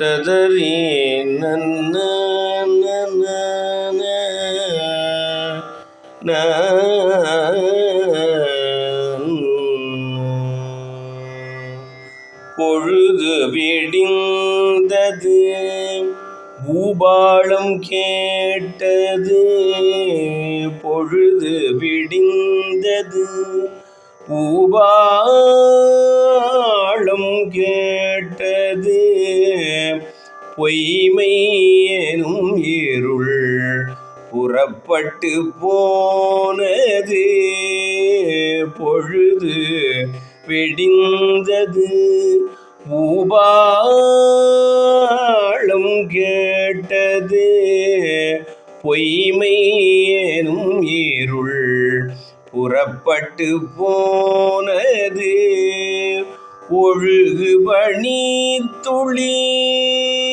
ததறி நன்ன பொழுது விடிந்தது பூபாலம் கேட்டது. பொழுது விடிந்தது பூபாளம் கேட்டது. பொய்மை எனும் இருள் புறப்பட்டு போனது பொழுது வெடிந்தது. பூபாளம் கேட்டது பொய்மை எனும் இருள் புறப்பட்டு போனது. ஒழுகு பணி துளி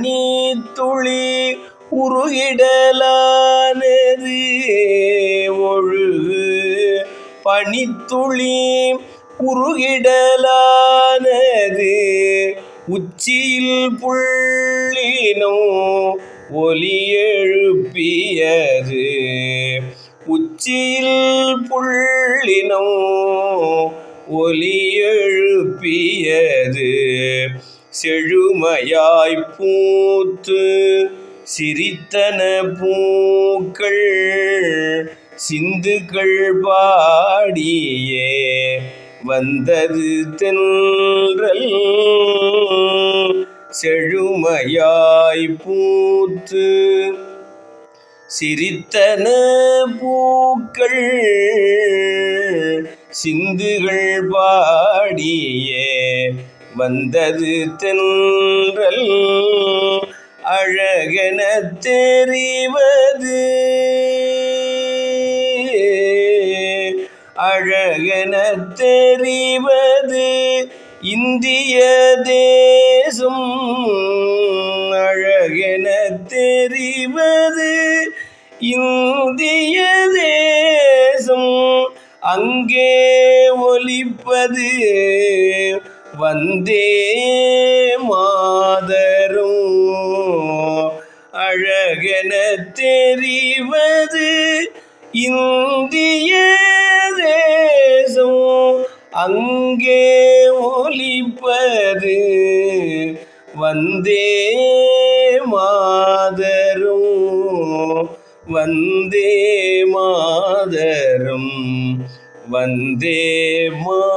ஒழுகு துளி உருகிடலானது. ஒழுகு பனித்துளி உருகிடலானது. உச்சியில் புள்ளினோ ஒலி எழுப்பியது. உச்சியில் புள்ளினோ ஒலி எழுப்பியது. செழுமையாய் பூத்து சிரித்தன பூக்கள் சிந்துகள் பாடியே வந்தது தென்றல். செழுமையாய் பூத்து சிரித்தன பூக்கள் சிந்துகள் பாடியே வந்தது தென்றல் அழகென தெரிவது. அழகென தெரிவது இந்திய தேசம். அழகென தெரிவது இந்திய தேசம். அங்கே ஒலிப்பது வந்தே மாதரும் அழகென தெரிவது இந்திய தேசம். அங்கே ஒலிப்பது வந்தே மாதரும் வந்தே மாதரும் வந்தே மா